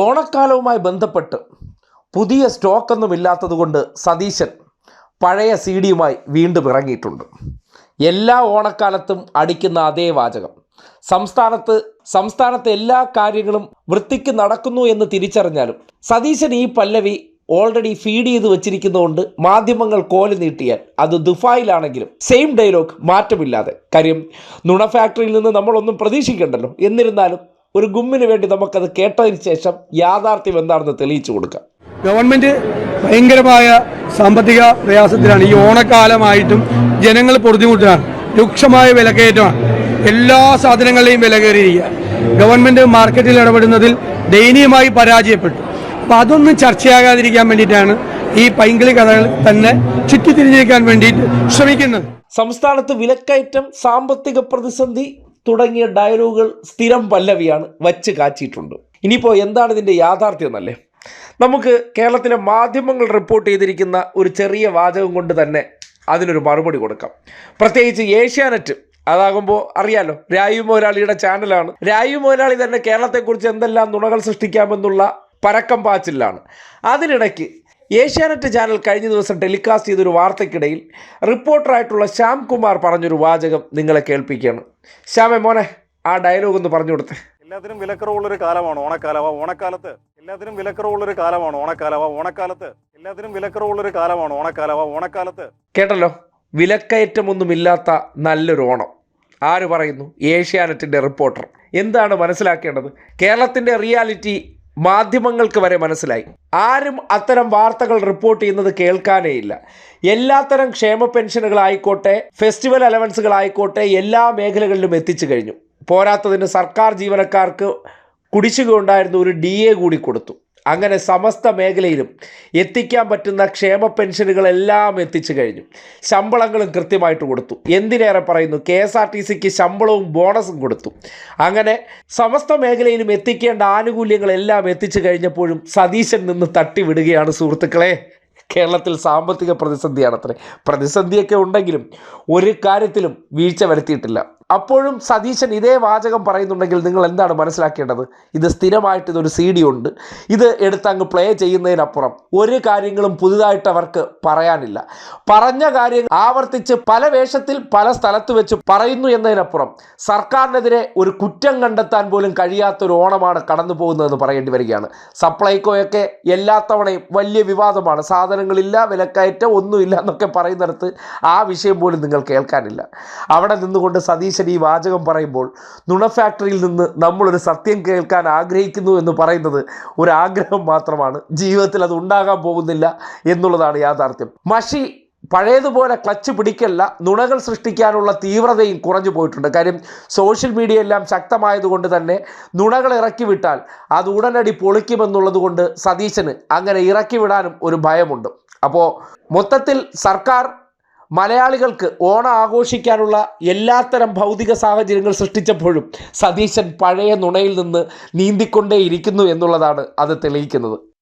ഓണക്കാലവുമായി ബന്ധപ്പെട്ട് പുതിയ സ്റ്റോക്കൊന്നും ഇല്ലാത്തതുകൊണ്ട് സതീശൻ പഴയ സി ഡിയുമായി വീണ്ടും ഇറങ്ങിയിട്ടുണ്ട്. എല്ലാ ഓണക്കാലത്തും അടിക്കുന്ന അതേ വാചകം. സംസ്ഥാനത്ത് സംസ്ഥാനത്തെ എല്ലാ കാര്യങ്ങളും വൃത്തിക്ക് നടക്കുന്നു എന്ന് തിരിച്ചറിഞ്ഞാലും സതീശൻ ഈ പല്ലവി ഓൾറെഡി ഫീഡ് ചെയ്ത് വെച്ചിരിക്കുന്നതുകൊണ്ട് മാധ്യമങ്ങൾ കോൽ നീട്ടിയാൽ അത് ദുഫായിലാണെങ്കിലും സെയിം ഡയലോഗ് മാറ്റമില്ലാതെ. കാര്യം നുണ ഫാക്ടറിയിൽ നിന്ന് നമ്മളൊന്നും പ്രതീക്ഷിക്കണ്ടല്ലോ. എന്നിരുന്നാലും ഒരു ഗുമ്മിന് വേണ്ടി നമുക്കത് കേട്ടതിന് ശേഷം യാഥാർത്ഥ്യം എന്താണെന്ന് തെളിയിച്ചു കൊടുക്കാം. ഗവൺമെന്റ് ഭയങ്കരമായ സാമ്പത്തിക പ്രയാസത്തിലാണ്. ഈ ഓണക്കാലമായിട്ടും ജനങ്ങൾ പൊറുതിമുട്ടാണ് രൂക്ഷമായ വിലക്കയറ്റമാണ്. എല്ലാ സാധനങ്ങളുടെയും വില കയറിയിരിക്കുക. ഗവൺമെന്റ് മാർക്കറ്റിൽ ഇടപെടുന്നതിൽ ദയനീയമായി പരാജയപ്പെട്ടു. അപ്പൊ അതൊന്നും ചർച്ചയാകാതിരിക്കാൻ വേണ്ടിയിട്ടാണ് ഈ പൈങ്കിളി കഥകൾ തന്നെ ചുറ്റിത്തിരിഞ്ഞേക്കാൻ വേണ്ടിയിട്ട് ശ്രമിക്കുന്നത്. സംസ്ഥാനത്ത് വിലക്കയറ്റം സാമ്പത്തിക പ്രതിസന്ധി തുടങ്ങിയ ഡയലോഗുകൾ സ്ഥിരം പല്ലവിയാണ് വച്ച് കാച്ചിട്ടുണ്ട് ഇനിയിപ്പോൾ എന്താണ് ഇതിന്റെ യാഥാർത്ഥ്യം എന്നല്ലേ? നമുക്ക് കേരളത്തിലെ മാധ്യമങ്ങൾ റിപ്പോർട്ട് ചെയ്തിരിക്കുന്ന ഒരു ചെറിയ വാചകം കൊണ്ട് തന്നെ അതിനൊരു മറുപടി കൊടുക്കാം. പ്രത്യേകിച്ച് ഏഷ്യാനെറ്റ് അതാകുമ്പോൾ അറിയാലോ രായു മുതലാളിയുടെ ചാനലാണ് രായു മുതലാളി തന്നെ കേരളത്തെക്കുറിച്ച് എന്തെല്ലാം നുണകൾ സൃഷ്ടിക്കാമെന്നുള്ള പരക്കം പാച്ചിലാണ്. അതിനിടയ്ക്ക് ഏഷ്യാനെറ്റ് ചാനൽ കഴിഞ്ഞ ദിവസം ടെലികാസ്റ്റ് ചെയ്തൊരു വാർത്തയ്ക്കിടയിൽ റിപ്പോർട്ടറായിട്ടുള്ള ശ്യാം കുമാർ പറഞ്ഞൊരു വാചകം നിങ്ങളെ കേൾപ്പിക്കുകയാണ്. ശ്യാമെ മോനെ ആ ഡയലോഗ് ഒന്ന് പറഞ്ഞു കൊടുത്തേ. എല്ലാത്തിനും വിലക്കുറവുള്ളൊരു കാലമാണ് ഓണക്കാലം ആ ഓണക്കാലത്ത്. എല്ലാത്തിനും വിലക്കുറവുള്ളൊരു കാലമാണ് ഓണക്കാലം ആ ഓണക്കാലത്ത്. എല്ലാത്തിനും വിലക്കുറവുള്ളൊരു കാലമാണ് ഓണക്കാലം ആ ഓണക്കാലത്ത്. കേട്ടല്ലോ? വിലക്കയറ്റമൊന്നുമില്ലാത്ത നല്ലൊരു ഓണം. ആര് പറയുന്നു? ഏഷ്യാനെറ്റിന്റെ റിപ്പോർട്ടർ. എന്താണ് മനസ്സിലാക്കേണ്ടത്? കേരളത്തിന്റെ റിയാലിറ്റി മാധ്യമങ്ങൾക്ക് വരെ മനസ്സിലായി. ആരും അത്തരം വാർത്തകൾ റിപ്പോർട്ട് ചെയ്യുന്നത് കേൾക്കാനേ ഇല്ല എല്ലാത്തരം ക്ഷേമ പെൻഷനുകളായിക്കോട്ടെ ഫെസ്റ്റിവൽ അലവൻസുകളായിക്കോട്ടെ എല്ലാ മേഖലകളിലും എത്തിച്ചു കഴിഞ്ഞു. പോരാത്തതിന് സർക്കാർ ജീവനക്കാർക്ക് കുടിശ്ശിക ഉണ്ടായിരുന്ന ഒരു ഡി എ കൂടി കൊടുത്തു. അങ്ങനെ സമസ്ത മേഖലയിലും എത്തിക്കാൻ പറ്റുന്ന ക്ഷേമ പെൻഷനുകളെല്ലാം എത്തിച്ചു കഴിഞ്ഞു. ശമ്പളങ്ങളും കൃത്യമായിട്ട് കൊടുത്തു. എന്തിനേറെ പറയുന്നു? കെ എസ് ആർ ടി സിക്ക് ശമ്പളവും ബോണസും കൊടുത്തു. അങ്ങനെ സമസ്ത മേഖലയിലും എത്തിക്കേണ്ട ആനുകൂല്യങ്ങളെല്ലാം എത്തിച്ചു കഴിഞ്ഞപ്പോഴും സതീശൻ നിന്ന് തട്ടിവിടുകയാണ് സുഹൃത്തുക്കളെ. കേരളത്തിൽ സാമ്പത്തിക പ്രതിസന്ധിയാണത്രേ. പ്രതിസന്ധിയൊക്കെ ഉണ്ടെങ്കിലും ഒരു കാര്യത്തിലും വീഴ്ച വരുത്തിയിട്ടില്ല. അപ്പോഴും സതീശൻ ഇതേ വാചകം പറയുന്നുണ്ടെങ്കിൽ നിങ്ങൾ എന്താണ് മനസ്സിലാക്കേണ്ടത്? ഇത് സ്ഥിരമായിട്ട് ഇതൊരു സി ഡി ഉണ്ട്. ഇത് എടുത്ത് അങ്ങ് പ്ലേ ചെയ്യുന്നതിനപ്പുറം ഒരു കാര്യങ്ങളും പുതുതായിട്ട് അവർക്ക് പറയാനില്ല. പറഞ്ഞ കാര്യങ്ങൾ ആവർത്തിച്ച് പല വേഷത്തിൽ പല സ്ഥലത്ത് വെച്ച് പറയുന്നു എന്നതിനപ്പുറം സർക്കാരിനെതിരെ ഒരു കുറ്റം കണ്ടെത്താൻ പോലും കഴിയാത്തൊരു ഓണമാണ് കടന്നു പോകുന്നതെന്ന് പറയേണ്ടി വരികയാണ്. സപ്ലൈകോയൊക്കെ എല്ലാ തവണയും വലിയ വിവാദമാണ്. സാധനങ്ങളില്ല വിലക്കയറ്റം ഒന്നുമില്ല എന്നൊക്കെ പറയുന്നിടത്ത് ആ വിഷയം പോലും നിങ്ങൾ കേൾക്കാനില്ല. അവിടെ നിന്നുകൊണ്ട് സതീശൻ ഈ വാചകം പറയുമ്പോൾ നുണ ഫാക്ടറിയിൽ നിന്ന് നമ്മളൊരു സത്യം കേൾക്കാൻ ആഗ്രഹിക്കുന്നു എന്ന് പറയുന്നത് ഒരു ആഗ്രഹം മാത്രമാണ്. ജീവിതത്തിൽ അത് ഉണ്ടാകാൻ പോകുന്നില്ല എന്നുള്ളതാണ് യാഥാർത്ഥ്യം. മഷി പഴയതുപോലെ ക്ലച്ച് പിടിക്കല്ല നുണകൾ സൃഷ്ടിക്കാനുള്ള തീവ്രതയും കുറഞ്ഞു പോയിട്ടുണ്ട്. കാര്യം സോഷ്യൽ മീഡിയ എല്ലാം ശക്തമായതുകൊണ്ട് തന്നെ നുണകൾ ഇറക്കി വിട്ടാൽ അത് ഉടനടി പൊളിക്കുമെന്നുള്ളത് കൊണ്ട് സതീശന് അങ്ങനെ ഇറക്കി വിടാനും ഒരു ഭയമുണ്ട്. അപ്പോൾ മൊത്തത്തിൽ സർക്കാർ മലയാളികൾക്ക് ഓണം ആഘോഷിക്കാനുള്ള എല്ലാത്തരം ഭൗതിക സാഹചര്യങ്ങൾ സൃഷ്ടിച്ചപ്പോഴും സതീശൻ പഴയ നുണയിൽ നിന്ന് നീന്തിക്കൊണ്ടേയിരിക്കുന്നു എന്നുള്ളതാണ് അത് തെളിയിക്കുന്നത്.